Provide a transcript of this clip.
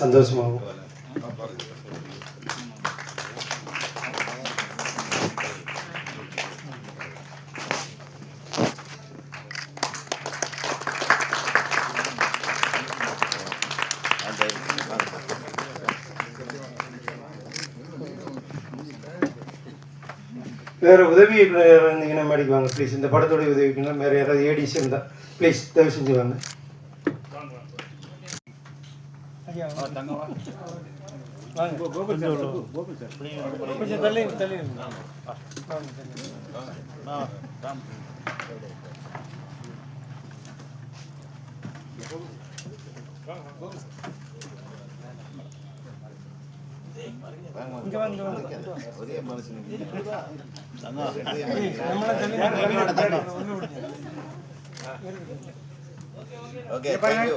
சந்தோஷமாகும். வேறு உதவி இயக்குனர் இருந்தீங்கன்னா மேடிக்கு வாங்க ப்ளீஸ் இந்த படத்தோடைய உதவிக்குன்னா வேறு யாராவது ஏடிசி இருந்தால் ப்ளீஸ் தயவு செஞ்சு வாங்க. கொஞ்சம் தள்ளி தள்ளி இங்க வாங்க இங்க வாங்க ஒரே மனுஷனுக்கு நம்மளாம் தள்ளி ஓகே தேங்க்யூ